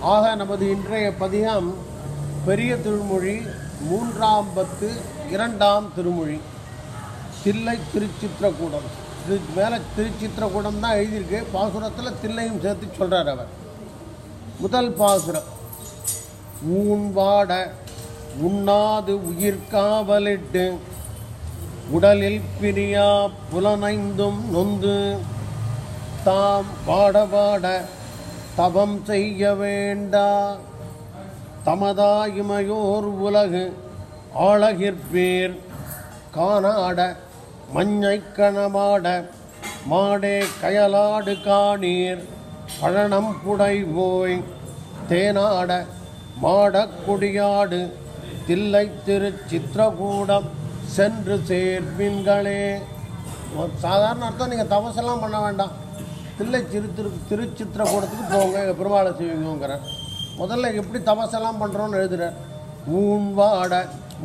ஆக நமது இன்றைய பதிகம் பெரிய திருமொழி மூன்றாம் பத்து இரண்டாம் திருமொழி. தில்லை திருச்சித்திரக்கூடம் இது மேலே திருச்சித்திரக்கூடம் தான் எழுதியிருக்கு. பாசுரத்தில் தில்லையும் சேர்த்து சொல்கிறார் அவர். முதல் பாசுரம். ஊன்வாட உண்ணாது உயிர்காவலிட்டு உடலில் பிரியா புலனைந்தும் நொந்து தாம் வாட வாட தவம் செய்ய வேண்டா. தமதாயுமையோர் உலகு ஆழகிற்பேர் காணாட மஞ்சை கணமாட மாடே கயலாடு காணீர். பழனம் புடை போய் தேனாட மாடக்குடியாடு தில்லை திருச்சித்திரகூடம் சென்று சேர்ப்பின்களே. சாதாரண அர்த்தம் நீங்கள் தவசெல்லாம் பண்ண வேண்டாம். தில்லை சிறு திரு திருச்சித்திரக்கூடத்துக்கு போங்க எங்கள் பெருமாளை செய்வீங்கிறேன் முதல்ல எப்படி தவசெல்லாம் பண்ணுறோன்னு எழுதுகிறேன் ஊன்வாட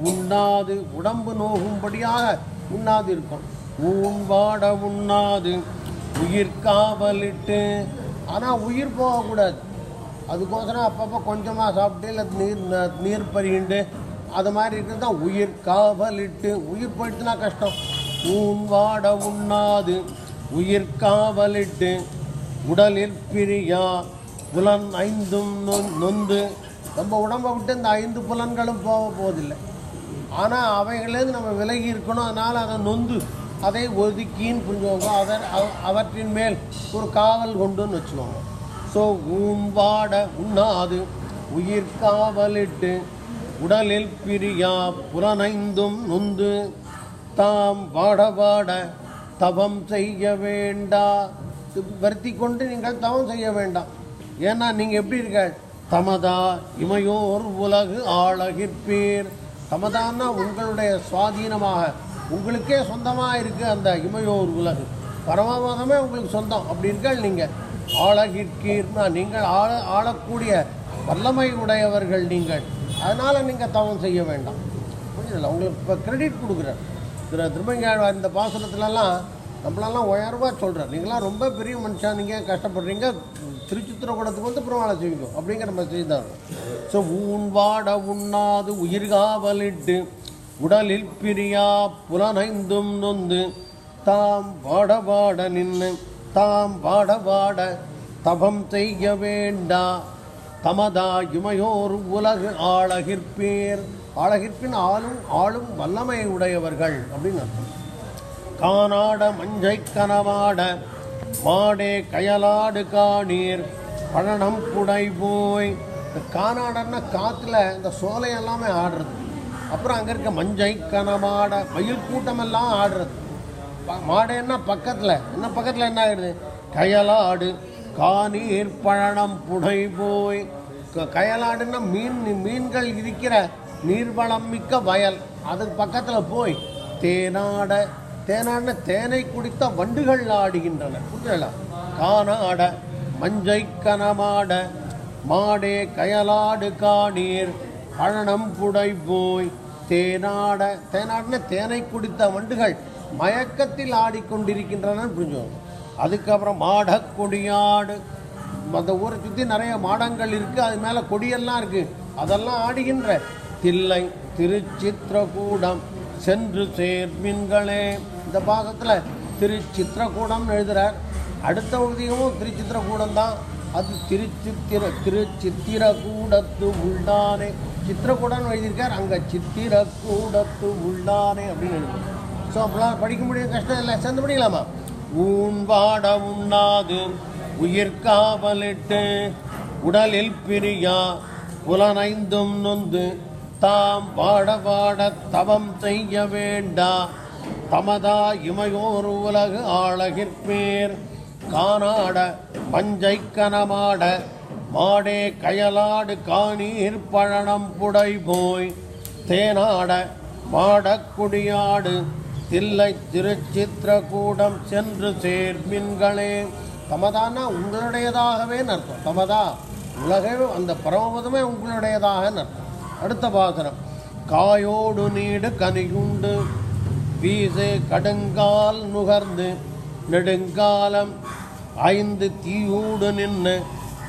உண்ணாது உடம்பு நோகும்படியாக உண்ணாது இருக்கும் ஊன்வாட உண்ணாது உயிர் காவலிட்டு ஆனால் உயிர் போகக்கூடாது. அதுக்கோசரம் அப்பப்போ கொஞ்சமாக சாப்பிட்டு இல்லை நீர் ந- நீர் பருகிண்டு அது மாதிரி இருக்கிறது தான் உயிர் காவலிட்டு உயிர் போயிட்டுனா கஷ்டம். ஊன்வாட உண்ணாது உயிர் காவலிட்டு உடலில் பிரியா. புலன் ஐந்தும் நொ- நொந்து. நம்ம உடம்பை விட்டு இந்த ஐந்து புலன்களும் போக போவதில்லை. ஆனால் அவைகளேருந்து நம்ம விலகி இருக்கணும். அதனால் அதை நொந்து அதை ஒதுக்கின்னு புரிஞ்சுவாங்க அதை அவ- அவற்றின் மேல் ஒரு காவல் கொண்டுன்னு வச்சுக்கோங்க. ஸோ உம்பாட உண்ணாது. உயிர் காவலிட்டு உடலில் பிரியா. புலனைந்தும் நொந்து. தாம் வாட வாட தவம் செய்ய வேண்டா. வருத்தி கொண்டு நீங்கள் தவம் செய்ய வேண்டாம் ஏன்னா நீங்கள் எப்படி இருக்க? தமதா இமையோர் உலகு ஆளகிற்பீர். தமதான்னா உங்களுடைய சுவாதீனமாக. உங்களுக்கே சொந்தமாக இருக்குது அந்த இமையோர் உலகு. பரமபதமே உங்களுக்கு சொந்தம். அப்படி இருக்கால் நீங்கள் ஆளகிற்கீர்னா நீங்கள் ஆள ஆளக்கூடிய வல்லமை உடையவர்கள் நீங்கள். அதனால் நீங்கள் தவம் செய்ய வேண்டாம். புரியுதுல்ல? உங்களுக்கு இப்போ கிரெடிட் கொடுக்குறார். திரு திருமங்கையாழ்வார் இந்த பாசனத்துலலாம் நம்மளெல்லாம் உயர்வாக சொல்கிறார் நீங்களாம் ரொம்ப பெரிய மனுஷன் நீங்கள் கஷ்டப்படுறீங்க? திருச்சித்திரக்கூடத்துக்கு வந்து பெருமாளை செய்விக்கும் அப்படிங்கிற நம்ம செய்தார். ஸோ ஊன் வாட உண்ணாது உயிர்காவலிட்டு உடலில் பிரியா புலனைந்தும் நொந்து தாம் வாட வாட நின்று தாம் வாட வாட தபம் செய்ய வேண்டா தமதா இமையோர் உலகு ஆளகிற்பேர். அழகிற்பின் ஆளும் ஆளும் வல்லமை உடையவர்கள் அப்படின்னு அர்த்தம். காணாட மஞ்சை கனவாட மாடே கயலாடு காணீர் பழனம் புடை போய். இந்த காணாடன்னா காற்றுல இந்த சோலை எல்லாமே ஆடுறது. அப்புறம் அங்கே இருக்க மஞ்சை கனமாட மயில் கூட்டமெல்லாம் ஆடுறது. மாடேன்னா பக்கத்தில். என்ன பக்கத்தில் என்ன ஆகிடுது கயலாடு காணீர் பழனம் புடை போய். க- கயலாடுன்னா மீன் மீன்கள் இருக்கிற நீர்வளம் மிக்க வயல். அதுக்கு பக்கத்தில் போய் தேனாட தேனாடின தேனை குடித்த வண்டுகள் ஆடுகின்றன. புரியல காணாட மஞ்சை கனமாட மாடே கயலாடு காணீர் பழனம் புடை போய் தேனாட தேனாடின தேனை குடித்த வண்டுகள் மயக்கத்தில் ஆடிக்கொண்டிருக்கின்றன புரிஞ்சுக்கோங்க அதுக்கப்புறம் மாட கொடியாடு. அந்த ஊரை சுற்றி நிறைய மாடங்கள் இருக்குது அது மேலே கொடியெல்லாம் இருக்குது அதெல்லாம் ஆடுகின்ற தில்லை திருச்சித்திரகூடம் சென்று சேர்மின்களே இந்த பாகத்தில் திருச்சித்திரகூடம் எழுதுகிறார் அடுத்த உதயமும் திருச்சித்திரகூடம் தான் அது திருச்சித்திர திருச்சித்திரகூடத்து உள்ளானே சித்திரக்கூடம்னு எழுதியிருக்கார். அங்கே சித்திரக்கூடத்து உள்ளானே அப்படின்னு எழுதி ஸோ அப்பெல்லாம் படிக்க முடியும் கஷ்டம் இல்லை. சேர்ந்து படிக்கலாமா? ஊன்பாட உண்ணாது உயிர் காவலிட்டு உடலில் பிரியா புலனைந்தும் நொந்து தாம் வாட வாட தவம் செய்ய வேண்டா. தமதா இமையோர் உலகு ஆளகிற்பேர் காணாட பஞ்சை கனமாட மாடே கயலாடு காணீர் பழனம் புடை போய் தேனாட மாடக்குடியாடு தில்லை திருச்சித்திரகூடம் சென்று சேர்மின்களே தமதானா உங்களுடையதாகவே அர்த்தம். தமதா உலகே அந்த பரமபதமே உங்களுடையதாக அர்த்தம். அடுத்த பாசனம் காயோடு நீடு கனியுண்டு. வீசு கடுங்கால் நுகர்ந்து. நெடுங்காலம் ஐந்து தீயூடு நின்று.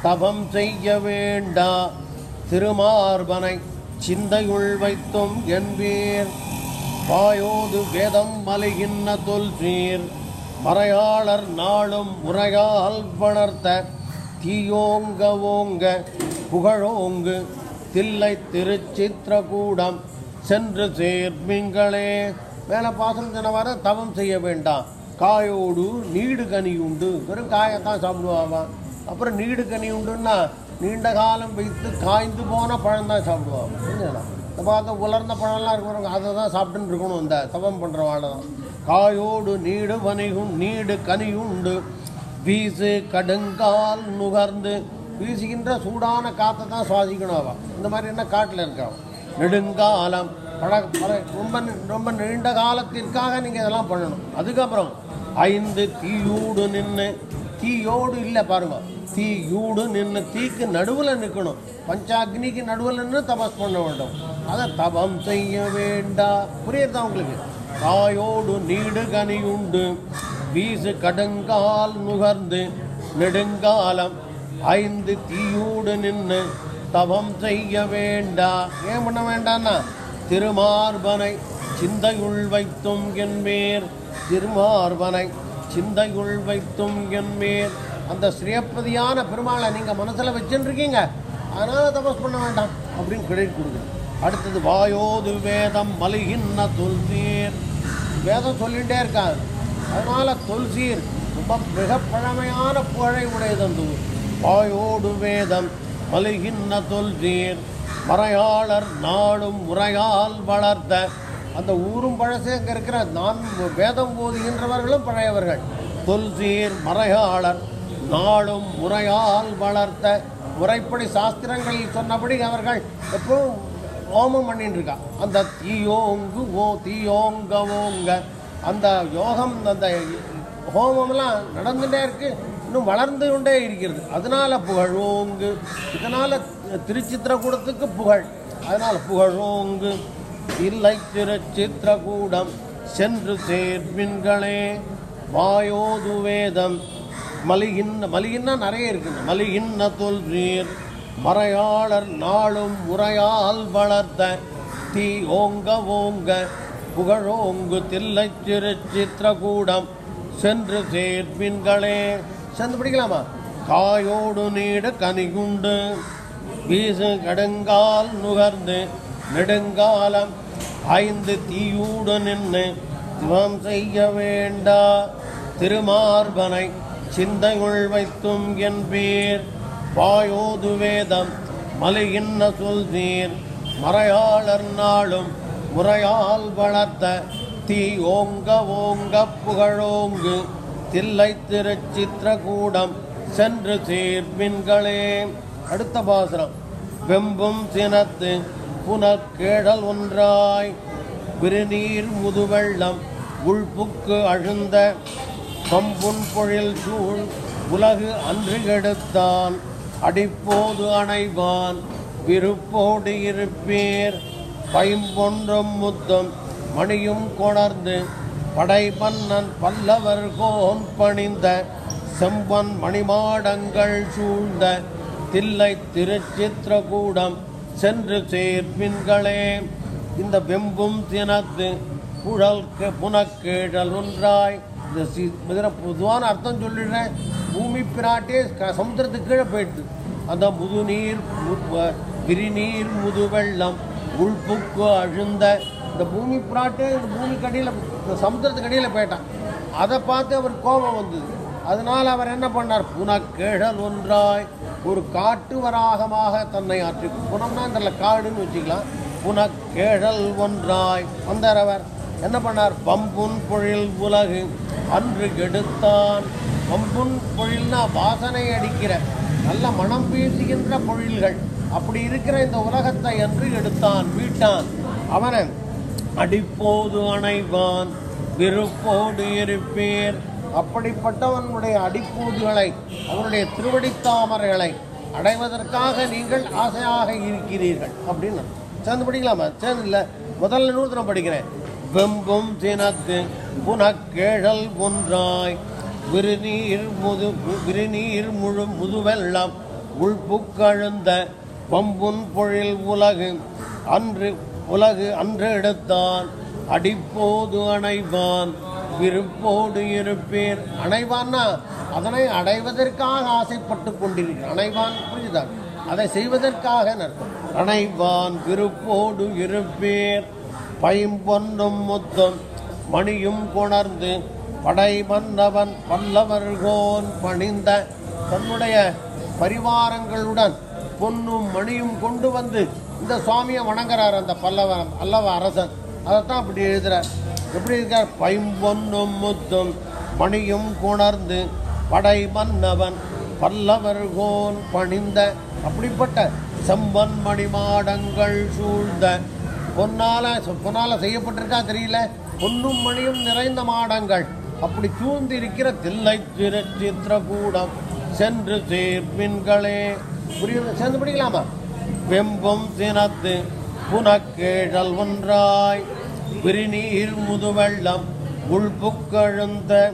தபம் செய்ய வேண்டா. திருமார்பனை சிந்தையுள் வைத்தும் என்பீர். பாயோது வேதம் மலைகின்ன தொல்சீர் மறையாளர் நாளும் முறையால் வளர்த்த. தீயோங்க ஓங்க புகழோங்கு. தில்லை திருச்சித்திரகூடம் சென்று சேர்மிங்களே. மேலே பாசனம் தினவார தவம் செய்ய வேண்டாம். காயோடு நீடு கனி உண்டு. வெறும் காயத்தான் சாப்பிடுவான் அப்புறம் நீடு கனி உண்டுன்னா நீண்ட காலம் வைத்து காய்ந்து போன பழம் தான் சாப்பிடுவான் புரிஞ்சுங்களா இந்த பார்த்த உலர்ந்த பழம்லாம் இருக்கிறவங்க அதை தான் சாப்பிட்டுன்னு இருக்கணும் இந்த தவம் பண்ணுறவாட தான். காயோடு நீடு பனிகும் நீடு கனியுண்டு வீசு கடுங்கால் நுகர்ந்து வீசுகின்ற சூடான காற்றை தான் சுவாசிக்கணும் அவன். இந்த மாதிரி என்ன காட்டில் இருக்கான் நெடுங்காலம். பழ பல ரொம்ப ரொம்ப நீண்ட காலத்திற்காக நீங்கள் இதெல்லாம் பண்ணணும். அதுக்கப்புறம் ஐந்து தீயூடு நின்று தீயோடு இல்லை பாருங்க. தீயூடு நின்று தீக்கு நடுவில் நிற்கணும் பஞ்சாக்னிக்கு நடுவில் நின்று தபஸ் பண்ண வேண்டும். அதை தபம் செய்ய வேண்டா. புரியுதா உங்களுக்கு? தாயோடு நீடு கனி உண்டு வீசு கடுங்கால் நுகர்ந்து நெடுங்காலம். ஐந்து தீயோடு நின்று தவம் செய்ய வேண்டா. ஏன் பண்ண வேண்டான்னா? திருமார்பனை சிந்தையுள் வைத்தும் என்பேர் திருமார்பனை சிந்தையுள் வைத்தும் என்பேர் அந்த ஸ்ரீயப்பதியான பெருமாளை நீங்கள் மனசில் வச்சுருக்கீங்க. அதனால் தபஸ் பண்ண வேண்டாம் அப்படின்னு கிரெடிட் கொடுக்குறேன் அடுத்தது வாயோது வேதம் மலிகின்ன தொல்சீர். வேதம் சொல்லிகிட்டே இருக்காது அதனால தொல்சீர் ரொம்ப மிக பழமையான புகழை உடையது அந்த ஊர் பாயோடு வேதம் மலிகின்ன துல்சீர் மறையாளர் நாடும் முறையால் வளர்த்த. அந்த ஊரும் பழசு அங்கே இருக்கிற? நான் வேதம் போதுகின்றவர்களும் பழையவர்கள். தொல்சீர் மறையாளர் நாளும் முறையால் வளர்த்த. முறைப்படி சாஸ்திரங்களில் சொன்னபடி அவர்கள் எப்பவும் ஹோமம் பண்ணிட்டு இருக்கா அந்த தீயோங்கு ஓ தீயோங்க ஓங்க. அந்த யோகம் அந்த ஹோமம்லாம் நடந்துகிட்டே இருக்குது இன்னும் வளர்ந்து கொண்டே இருக்கிறது. அதனால புகழோங்கு இதனால திருச்சித்திரக்கூடத்துக்கு புகழ். அதனால புகழோங்கு இல்லை திருச்சித்திரகூடம் சென்று சேர்மின்களே. வாயோது வேதம். மலிகின்ன மலிகின்னா நிறைய இருக்குது மலிகின்ன தொல்வீர் மறையாளர் நாளும் முறையால் வளர்த்த தீ ஓங்க ஓங்க. புகழோங்கு தில்லை திருச்சித்திரகூடம் சென்று சேர்மின்களே. சென்று பிடிக்கலாமா? காயோடு நீடு கனிகுண்டு வீசு கடுங்கால் நுகர்ந்து நெடுங்காலம் ஐந்து தீயூடு நின்று சிவம் செய்ய வேண்டா திருமார்பனை சிந்தையுள் வைத்தும் என் பேர். வாயோது வேதம் மலையின்ன சொல்தீர் மறையாளர் நாளும் முறையால் வளர்த்த தீ ஓங்க ஓங்க புகழோங்கு. தில்லை திருச்சித்திரகூடம் சென்று சீர்மின்களே. அடுத்த பாசனம் வெம்பும் சினத்து புனக்கேடல் ஒன்றாய். விருநீர் முதுவெள்ளம் உள்புக்கு அழுந்த பம்புன் பொழில் சூழ் உலகு அன்று கெடுத்தான் அடிப்போது அணைவான் விருப்போடு இருப்பேர். பயம்பொன்றும் முத்தம் மணியும் கொணர்ந்து படைமன்னன் பல்லவர் கோன் பணிந்த செம்பன் மணிமாடங்கள் சூழ்ந்த தில்லை திருச்சித்திரகூடம் சென்று சேர்ப்பின்களே இந்த வெம்பும் தினத்து குழல் புனக்கேழல் ஒன்றாய். இந்த சி இதில் பொதுவான அர்த்தம் சொல்லிடுறேன் பூமி பிராட்டே க சமுத்திரத்துக்கு கீழே போயிடுது. அந்த முதுநீர் விரிநீர் முதுவெள்ளம் உள்புக்கு அழுந்த இந்த பூமி பிராட்டே இந்த பூமி கடியில் இந்த சமுத்திரத்துக்கு அடியில் போயிட்டான். அதை பார்த்து அவர் கோபம் வந்தது. அதனால் அவர் என்ன பண்ணார்? புனக்கேழல் ஒன்றாய் ஒரு காட்டு வராகமாக தன்னை ஆற்றி புனம்னா இந்த காடுன்னு வச்சுக்கலாம். புனக்கேழல் ஒன்றாய் வந்தார் அவர். என்ன பண்ணார்? பம்புன் பொழில் உலகு அன்று கெடுத்தான். பம்புன் பொழில்னா வாசனை அடிக்கிற நல்ல மனம் பேசுகின்ற பொழில்கள். அப்படி இருக்கிற இந்த உலகத்தை அன்று எடுத்தான் மீட்டான் அவனை அடிப்போது அணைவான் விருப்போடு இருப்பேர். அப்படிப்பட்டவனுடைய அடிப்பூதுகளை அவனுடைய திருவடித்தாமரைகளை அடைவதற்காக நீங்கள் ஆசையாக இருக்கிறீர்கள். அப்படின்னு சேர்ந்து படிக்கலாமா? சேர்ந்து இல்லை. முதல்ல நூறு படிக்கிறேன். வெம்பும் தினத்து புனக்கேழல் ஒன்றாய். விருநீர் முது விருநீர் முழு முதுவெல்லாம் உள்புக்கழுந்த பம்புன் பொழில் உலகு. அன்று உலகு அன்று எடுத்தான் அடிப்போது அணைவான். விருப்போடு இருப்பேர் அணைவான்னா அதனை அடைவதற்காக ஆசைப்பட்டு கொண்டிருக்கிறார் அணைவான் புரிஞ்சுதான் அதை செய்வதற்காக அர்த்தம்? அணைவான் விருப்போடு இருப்பேர் பைம்பொன்னும் முத்தம் மணியும் கொணர்ந்து படை மன்னவன் பல்லவர்கோன் பணிந்த தன்னுடைய பரிவாரங்களுடன் பொன்னும் மணியும் கொண்டு வந்து இந்த சுவாமியை வணங்குறார் அந்த பல்லவ பல்லவ அரசன் அதைத்தான் அப்படி எழுதுறார். எப்படி இருக்கார்? பைம்பொன்னும் முத்தும் மணியும் குணர்ந்து படை மன்னவன் பல்லவர்கோன் பணிந்த அப்படிப்பட்ட செம்பன் மணிமாடங்கள் சூழ்ந்த பொன்னால பொன்னால செய்யப்பட்டிருக்கா தெரியல? பொன்னும் மணியும் நிறைந்த மாடங்கள். அப்படி சூழ்ந்திருக்கிற தில்லை திரு சித்திரகூடம் சென்று சேர்ப்பின்களே. புரியுது? சேர்ந்து படிக்கலாமா? வெம்பும் சினத்து புனக்கேழல் ஒன்றாய் விரிநீர் முதுவெள்ளம் உள்புக்கழுந்த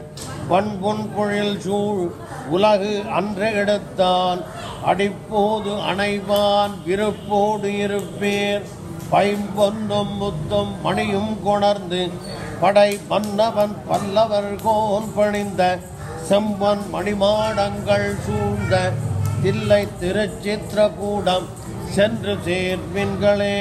பண்புன் பொழில் சூழ் உலகு அன்று எடுத்தான் அடிப்போது அணைவான் விருப்போடு இருப்பேர். பைம்பொன்னும் முத்தும் மணியும் கொணர்ந்து படை மன்னவன் பல்லவர் கோன் பணிந்த செம்பன் மணிமாடங்கள் சூழ்ந்த தில்லை திருச்சித்திரகூடம் சென்று சேர்வின்களே